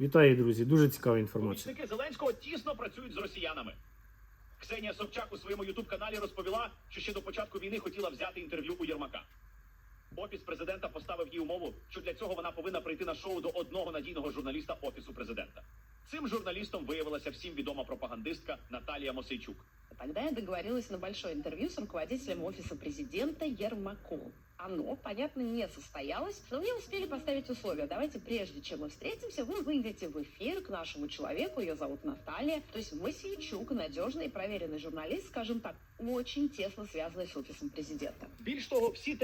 Вітаю, друзі. Дуже цікава інформація. Помічники Зеленського тісно працюють з росіянами. Ксенія Собчак у своєму ютуб-каналі розповіла, що ще до початку війни хотіла взяти інтерв'ю у Єрмака. Офіс президента поставив їй умову, що для цього вона повинна прийти на шоу до одного надійного журналіста офісу президента. Цим журналістом виявилася всім відома пропагандистка Наталія Мосейчук. Тогда я договорилась на большое интервью с руководителем офиса президента Ермаком. Оно, понятно, не состоялось, но мне успели поставить условия. Давайте, прежде чем мы встретимся, вы выйдете в эфир к нашему человеку, ее зовут Наталья. То есть Масейчук, надежный и проверенный журналист, скажем так, очень тесно связанный с офисом президента. Більш того, всі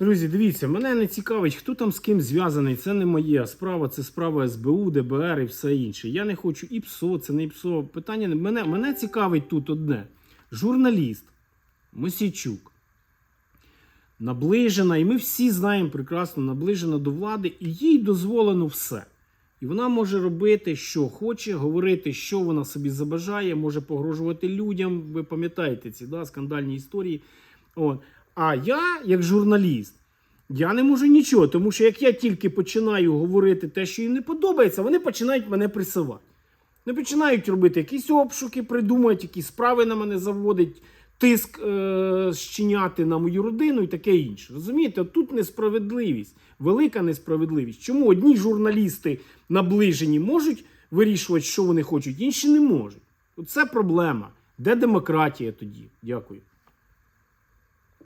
Друзі, дивіться, мене не цікавить, хто там з ким зв'язаний. Це не моя справа, це справа СБУ, ДБР і все інше. Я не хочу і ПСО, це не ПСО. Питання не мене, мене цікавить тут одне: журналіст Мосійчук. Наближена, і ми всі знаємо прекрасно, наближена до влади, і їй дозволено все. І вона може робити, що хоче, говорити, що вона собі забажає, може погрожувати людям. Ви пам'ятаєте ці да, скандальні історії. От. А я, як журналіст, я не можу нічого, тому що як я тільки починаю говорити те, що їм не подобається, вони починають мене присувати. Вони починають робити якісь обшуки, придумують, якісь справи на мене заводять, тиск е- щиняти на мою родину і таке інше. Розумієте, От тут несправедливість, велика несправедливість. Чому одні журналісти наближені можуть вирішувати, що вони хочуть, інші не можуть. Оце проблема. Де демократія тоді? Дякую.